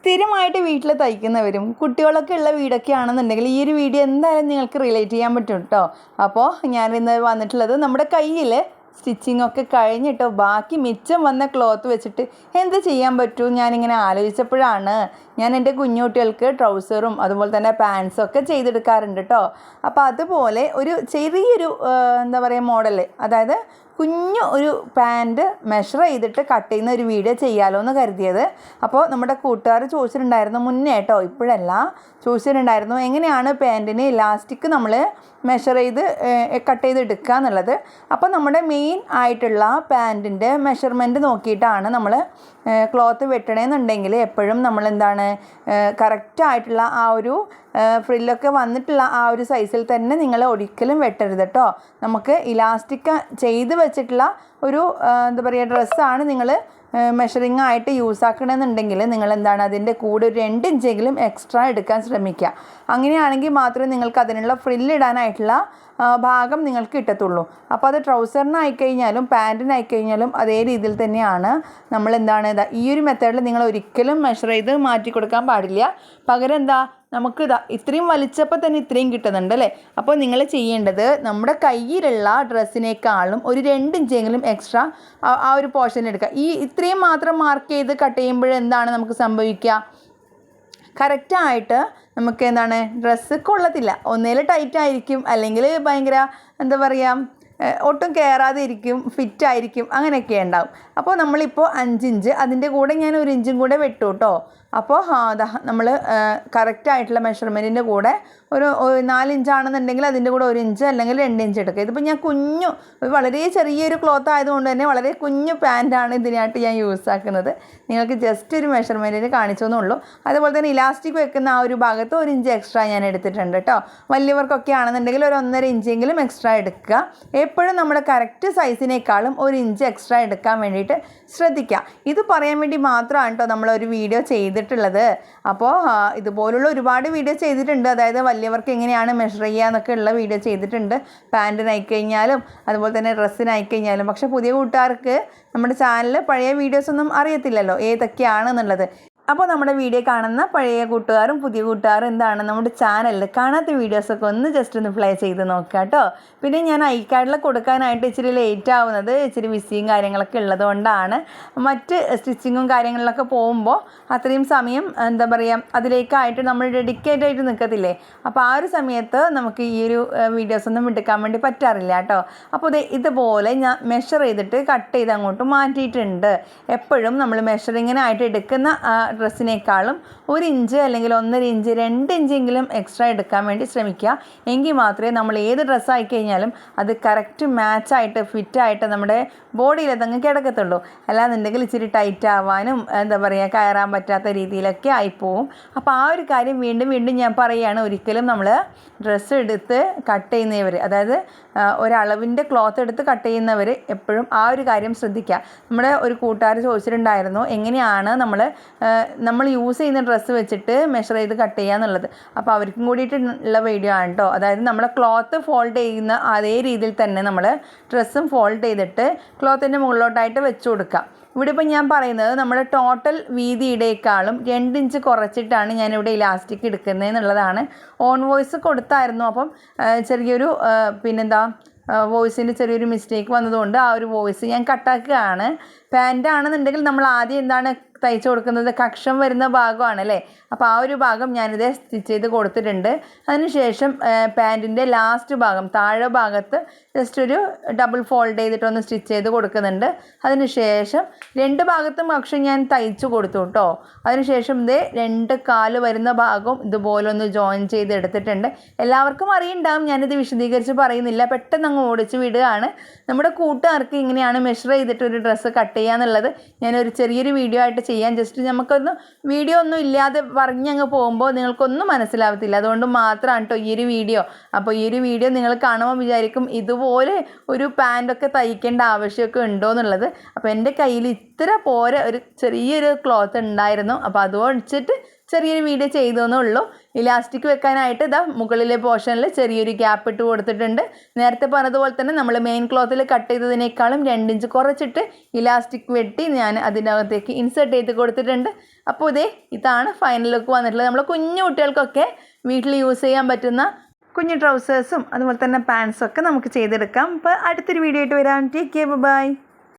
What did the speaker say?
സ്ഥിരമായിട്ട് വീട്ടിൽ തയ്ക്കുന്നവരും കുട്ടികളൊക്കെ ഉള്ള വീടൊക്കെ ആണെന്നുണ്ടെങ്കിൽ ഈ ഒരു വീഡിയോ എന്തായാലും നിങ്ങൾക്ക് റിലേറ്റ് ചെയ്യാൻ പറ്റും കേട്ടോ അപ്പോൾ ഞാനിന്ന് വന്നിട്ടുള്ളത് നമ്മുടെ കയ്യിൽ സ്റ്റിച്ചിങ് ഒക്കെ കഴിഞ്ഞിട്ടോ ബാക്കി മിച്ചം വന്ന ക്ലോത്ത് വെച്ചിട്ട് എന്ത് ചെയ്യാൻ പറ്റൂ ഞാനിങ്ങനെ ആലോചിച്ചപ്പോഴാണ് ഞാൻ എന്റെ കുഞ്ഞുകുട്ടികൾക്ക് ട്രൗസറും അതുപോലെ തന്നെ പാൻസും ഒക്കെ ചെയ്തെടുക്കാറുണ്ട് കേട്ടോ അപ്പോൾ അതുപോലെ ഒരു ചെറിയൊരു എന്താ പറയുക മോഡൽ അതായത് കുഞ്ഞു ഒരു പാന്റ് മെഷർ ചെയ്തിട്ട് കട്ട് ചെയ്യുന്ന ഒരു വീഡിയോ ചെയ്യാലോ എന്ന് കരുതിയത്. അപ്പോൾ നമ്മുടെ കൂട്ടുകാർ ചോദിച്ചിട്ടുണ്ടായിരുന്നു മുന്നേ കേട്ടോ ഇപ്പോഴല്ല. ചോദിച്ചിട്ടുണ്ടായിരുന്നു എങ്ങനെയാണ് പാന്റിന് ഇലാസ്റ്റിക് നമ്മൾ മെഷർ ചെയ്ത് കട്ട് ചെയ്ത് എടുക്കുക എന്നുള്ളത്? അപ്പോൾ നമ്മുടെ മെയിൻ ആയിട്ടുള്ള പാന്റിന്റെ മെഷർമെന്റ് നോക്കിയിട്ടാണ് നമ്മൾ ക്ലോത്ത് വെട്ടണമെന്നുണ്ടെങ്കിൽ എപ്പോഴും നമ്മൾ എന്താണ് കറക്റ്റായിട്ടുള്ള ആ ഒരു ഫ്രില്ലൊക്കെ വന്നിട്ടുള്ള ആ ഒരു സൈസിൽ തന്നെ നിങ്ങൾ ഒരിക്കലും വെട്ടരുത് കേട്ടോ നമുക്ക് ഇലാസ്റ്റിക് ചെയ്ത് വെച്ചിട്ടുള്ള ഒരു എന്താ പറയുക ഡ്രസ്സാണ് നിങ്ങൾ മെഷറിംഗ് ആയിട്ട് യൂസ് ആക്കണമെന്നുണ്ടെങ്കിൽ നിങ്ങൾ എന്താണ് അതിന്റെ കൂടെ ഒരു രണ്ട് ഇഞ്ചെങ്കിലും എക്സ്ട്രാ എടുക്കാൻ ശ്രമിക്കുക അങ്ങനെയാണെങ്കിൽ മാത്രമേ നിങ്ങൾക്ക് അതിനുള്ള ഫ്രില്ലിടാനായിട്ടുള്ള ഭാഗം നിങ്ങൾക്ക് കിട്ടത്തുള്ളൂ. അപ്പോൾ അത് ട്രൗസറിനായി കഴിഞ്ഞാലും പാന്റിനായി കഴിഞ്ഞാലും അതേ രീതിയിൽ തന്നെയാണ് നമ്മൾ എന്താണ് ഈ ഒരു മെത്തേഡിൽ നിങ്ങൾ ഒരിക്കലും മെഷർ ചെയ്ത് മാറ്റി കൊടുക്കാൻ പാടില്ല. പകരം എന്താ നമുക്ക് ഇതാ ഇത്രയും വലിച്ചപ്പോൾ തന്നെ ഇത്രയും കിട്ടുന്നുണ്ട് അല്ലേ? അപ്പോൾ നിങ്ങൾ ചെയ്യേണ്ടത് നമ്മുടെ കയ്യിലുള്ള ഡ്രസ്സിനേക്കാളും ഒരു രണ്ട് ഇഞ്ചെങ്കിലും എക്സ്ട്രാ ആ ഒരു പോർഷൻ എടുക്കുക. ഈ ഇത്രയും മാത്രം മാർക്ക് ചെയ്ത് കട്ട് ചെയ്യുമ്പോൾ എന്താണ് നമുക്ക് സംഭവിക്കുക? കറക്റ്റായിട്ട് നമുക്ക് എന്താണ് ഡ്രസ്സ് കൊള്ളത്തില്ല ഒന്നേൽ ടൈറ്റ് ആയിരിക്കും അല്ലെങ്കിൽ ഭയങ്കര എന്താ പറയുക ഒട്ടും കയറാതെ ഇരിക്കും ഫിറ്റ് ആയിരിക്കും അങ്ങനെയൊക്കെ ഉണ്ടാവും. അപ്പോൾ നമ്മളിപ്പോൾ അഞ്ചിഞ്ച് അതിന്റെ കൂടെ ഞാൻ ഒരു ഇഞ്ചും കൂടെ വെട്ടു കേട്ടോ അപ്പോൾ നമ്മൾ കറക്റ്റായിട്ടുള്ള മെഷർമെന്റിന്റെ കൂടെ ഒരു നാലിഞ്ചാണെന്നുണ്ടെങ്കിൽ അതിന്റെ കൂടെ ഒരു ഇഞ്ച് അല്ലെങ്കിൽ രണ്ട് ഇഞ്ച് എടുക്കുക. ഇതിപ്പോൾ ഞാൻ കുഞ്ഞു വളരെ ചെറിയൊരു ക്ലോത്ത് ആയതുകൊണ്ട് തന്നെ വളരെ കുഞ്ഞു പാന്റാണ് ഇതിനായിട്ട് ഞാൻ യൂസ് ആക്കുന്നത്. നിങ്ങൾക്ക് ജസ്റ്റ് ഒരു മെഷർമെന്റിന് കാണിച്ചു എന്നുള്ളൂ അതുപോലെ തന്നെ ഇലാസ്റ്റിക് വെക്കുന്ന ആ ഒരു ഭാഗത്ത് ഒരു ഇഞ്ച് എക്സ്ട്രാ ഞാൻ എടുത്തിട്ടുണ്ട് കേട്ടോ വലിയവർക്കൊക്കെ ആണെന്നുണ്ടെങ്കിൽ ഒരു ഒന്നര ഇഞ്ചെങ്കിലും എക്സ്ട്രാ എടുക്കുക. എപ്പോഴും നമ്മുടെ കറക്റ്റ് സൈസിനേക്കാളും ഒരു ഇഞ്ച് എക്സ്ട്രാ എടുക്കാൻ വേണ്ടിയിട്ട് ശ്രദ്ധിക്കുക. ഇത് പറയാൻ വേണ്ടി മാത്രമാണ് കേട്ടോ നമ്മളൊരു വീഡിയോ ചെയ്തിട്ടുള്ളത്. അപ്പോൾ ഇതുപോലുള്ള ഒരുപാട് വീഡിയോ ചെയ്തിട്ടുണ്ട്. അതായത് വലിയവർക്ക് എങ്ങനെയാണ് മെഷർ ചെയ്യുക എന്നൊക്കെ ഉള്ള വീഡിയോ ചെയ്തിട്ടുണ്ട്. പാന്റ് നയിക്കഴിഞ്ഞാലും അതുപോലെ തന്നെ ഡ്രസ്സ് കഴിഞ്ഞാലും പക്ഷേ പുതിയ കൂട്ടുകാർക്ക് നമ്മുടെ ചാനലിൽ പഴയ വീഡിയോസ് ഒന്നും അറിയത്തില്ലല്ലോ. ഏതൊക്കെയാണെന്നുള്ളത് അപ്പോൾ നമ്മുടെ വീഡിയോ കാണുന്ന പഴയ കൂട്ടുകാരും പുതിയ കൂട്ടുകാരും എന്താണ് നമ്മുടെ ചാനലിൽ കാണാത്ത വീഡിയോസൊക്കെ ഒന്ന് ജസ്റ്റ് ഒന്ന് പ്ലേ ചെയ്ത് നോക്കുക കേട്ടോ. പിന്നെ ഞാൻ ഐ കാർഡിൽ കൊടുക്കാനായിട്ട് ഇച്ചിരി ലേറ്റ് ആവുന്നത് ഇച്ചിരി ബിസിയും കാര്യങ്ങളൊക്കെ ഉള്ളതുകൊണ്ടാണ് മറ്റ് സ്റ്റിച്ചിങ്ങും കാര്യങ്ങളിലൊക്കെ പോകുമ്പോൾ അത്രയും സമയം എന്താ പറയുക അതിലേക്കായിട്ട് നമ്മൾ ഡെഡിക്കേറ്റ് ആയിട്ട് നിൽക്കത്തില്ലേ അപ്പോൾ ആ ഒരു സമയത്ത് നമുക്ക് ഈ ഒരു വീഡിയോസ് ഒന്നും എടുക്കാൻ വേണ്ടി പറ്റാറില്ല കേട്ടോ. അപ്പോൾ ദേ ഇതുപോലെ ഞാൻ മെഷർ ചെയ്തിട്ട് കട്ട് ചെയ്ത് അങ്ങോട്ട് മാറ്റിയിട്ടുണ്ട്. എപ്പോഴും നമ്മൾ മെഷറിങ്ങിനായിട്ട് എടുക്കുന്ന ഡ്രസ്സിനേക്കാളും ഒരു ഇഞ്ച് അല്ലെങ്കിൽ ഒന്നര ഇഞ്ച് രണ്ട് ഇഞ്ചെങ്കിലും എക്സ്ട്രാ എടുക്കാൻ വേണ്ടി ശ്രമിക്കുക. എങ്കിൽ മാത്രമേ നമ്മൾ ഏത് ഡ്രസ്സായി കഴിഞ്ഞാലും അത് കറക്റ്റ് മാച്ചായിട്ട് ഫിറ്റായിട്ട് നമ്മുടെ ബോഡിയിൽ അതങ്ങ് കിടക്കത്തുള്ളൂ. അല്ലാന്നുണ്ടെങ്കിൽ ഇച്ചിരി ടൈറ്റ് ആവാനും എന്താ പറയുക കയറാൻ പറ്റാത്ത രീതിയിലൊക്കെ ആയിപ്പോവും. അപ്പോൾ ആ ഒരു കാര്യം വീണ്ടും വീണ്ടും ഞാൻ പറയുകയാണ്. ഒരിക്കലും നമ്മൾ ഡ്രസ്സ് എടുത്ത് കട്ട് ചെയ്യുന്നവർ അതായത് ഒരളവിന്റെ ക്ലോത്ത് എടുത്ത് കട്ട് ചെയ്യുന്നവർ എപ്പോഴും ആ ഒരു കാര്യം ശ്രദ്ധിക്കുക. നമ്മുടെ ഒരു കൂട്ടുകാർ ചോദിച്ചിട്ടുണ്ടായിരുന്നു എങ്ങനെയാണ് നമ്മൾ നമ്മൾ യൂസ് ചെയ്യുന്ന ഡ്രസ്സ് വെച്ചിട്ട് മെഷർ ചെയ്ത് കട്ട് ചെയ്യുക എന്നുള്ളത്. അപ്പോൾ അവർക്കും കൂടിയിട്ടുള്ള വീഡിയോ ആണ് കേട്ടോ അതായത് നമ്മൾ ക്ലോത്ത് ഫോൾഡ് ചെയ്യുന്ന അതേ രീതിയിൽ തന്നെ നമ്മൾ ഡ്രസ്സും ഫോൾഡ് ചെയ്തിട്ട് ക്ലോത്തിന്റെ മുകളിലോട്ടായിട്ട് വെച്ച് കൊടുക്കുക ഇവിടെ ഇപ്പം ഞാൻ പറയുന്നത് നമ്മുടെ ടോട്ടൽ വീതിയുടേക്കാളും രണ്ട് ഇഞ്ച് കുറച്ചിട്ടാണ് ഞാനിവിടെ ഇലാസ്റ്റിക് എടുക്കുന്നത് എന്നുള്ളതാണ്. ഓൺ വോയിസ് കൊടുത്തായിരുന്നു. അപ്പം ചെറിയൊരു പിന്നെന്താ വോയിസിന്റെ ചെറിയൊരു മിസ്റ്റേക്ക് വന്നതുകൊണ്ട് ആ ഒരു വോയിസ് ഞാൻ കട്ടാക്കുകയാണ് പാന്റ് ആണെന്നുണ്ടെങ്കിൽ നമ്മൾ ആദ്യം എന്താണ് തയ്ച്ചു കൊടുക്കുന്നത് കക്ഷം വരുന്ന ഭാഗമാണ് അല്ലേ അപ്പോൾ ആ ഒരു ഭാഗം ഞാനിത് സ്റ്റിച്ച് ചെയ്ത് കൊടുത്തിട്ടുണ്ട്. അതിനുശേഷം പാന്റിന്റെ ലാസ്റ്റ് ഭാഗം താഴെ ഭാഗത്ത് ജസ്റ്റ് ഒരു ഡബിൾ ഫോൾഡ് ചെയ്തിട്ടൊന്ന് സ്റ്റിച്ച് ചെയ്ത് കൊടുക്കുന്നുണ്ട്. അതിനുശേഷം രണ്ട് ഭാഗത്തും കക്ഷം ഞാൻ തയ്ച്ചു കൊടുത്തു കേട്ടോ അതിനുശേഷം ഇതേ രണ്ട് കാൽ വരുന്ന ഭാഗം ഇതുപോലെ ഒന്ന് ജോയിൻ ചെയ്ത് എടുത്തിട്ടുണ്ട്. എല്ലാവർക്കും അറിയുണ്ടാവും ഞാനിത് വിശദീകരിച്ച് പറയുന്നില്ല. പെട്ടെന്ന് അങ്ങ് ഓടിച്ച് വിടുകയാണ്. നമ്മുടെ കൂട്ടുകാർക്ക് ഇങ്ങനെയാണ് മെഷർ ചെയ്തിട്ട് ഒരു ഡ്രസ്സ് കട്ട് ചെയ്യുക എന്നുള്ളത് ഞാനൊരു ചെറിയൊരു വീഡിയോ ആയിട്ട് ചെയ്യാൻ. ജസ്റ്റ് നമുക്കൊന്ന് വീഡിയോ ഒന്നും ഇല്ലാതെ പറഞ്ഞങ്ങ് പോകുമ്പോൾ നിങ്ങൾക്കൊന്നും മനസ്സിലാവത്തില്ല. അതുകൊണ്ട് മാത്രമാണ് കേട്ടോ ഈ ഒരു വീഡിയോ അപ്പോൾ ഈ ഒരു വീഡിയോ നിങ്ങൾ കാണുമ്പോൾ വിചാരിക്കും ഇതുപോലെ ഒരു പാന്റൊക്കെ തയ്ക്കേണ്ട ആവശ്യമൊക്കെ ഉണ്ടോ എന്നുള്ളത് അപ്പോൾ എന്റെ കയ്യിൽ ഇത്ര പോരെ ഒരു ചെറിയൊരു ക്ലോത്ത് ഉണ്ടായിരുന്നു. അപ്പോൾ അത് വെച്ചിട്ട് ചെറിയൊരു വീഡിയോ ചെയ്തോന്നേ ഉള്ളൂ ഇലാസ്റ്റിക് വെക്കാനായിട്ട് ഇതാ മുകളിലെ പോർഷനിൽ ചെറിയൊരു ഗ്യാപ്പ് ഇട്ട് കൊടുത്തിട്ടുണ്ട്. നേരത്തെ പറഞ്ഞതുപോലെ തന്നെ നമ്മൾ മെയിൻ ക്ലോത്തിൽ കട്ട് ചെയ്തതിനേക്കാളും രണ്ടിഞ്ച് കുറച്ചിട്ട് ഇലാസ്റ്റിക് വെട്ടി ഞാൻ അതിനകത്തേക്ക് ഇൻസേർട്ട് ചെയ്ത് കൊടുത്തിട്ടുണ്ട്. അപ്പോൾ ഇതേ ഇതാണ് ഫൈനൽ ലുക്ക് വന്നിട്ടുള്ളത്. നമ്മൾ കുഞ്ഞു കുട്ടികൾക്കൊക്കെ വീട്ടിൽ യൂസ് ചെയ്യാൻ പറ്റുന്ന കുഞ്ഞു ട്രൗസേഴ്സും അതുപോലെ തന്നെ പാൻസും ഒക്കെ നമുക്ക് ചെയ്തെടുക്കാം. അപ്പോൾ അടുത്തൊരു വീഡിയോ ആയിട്ട് വരാം. Take care bye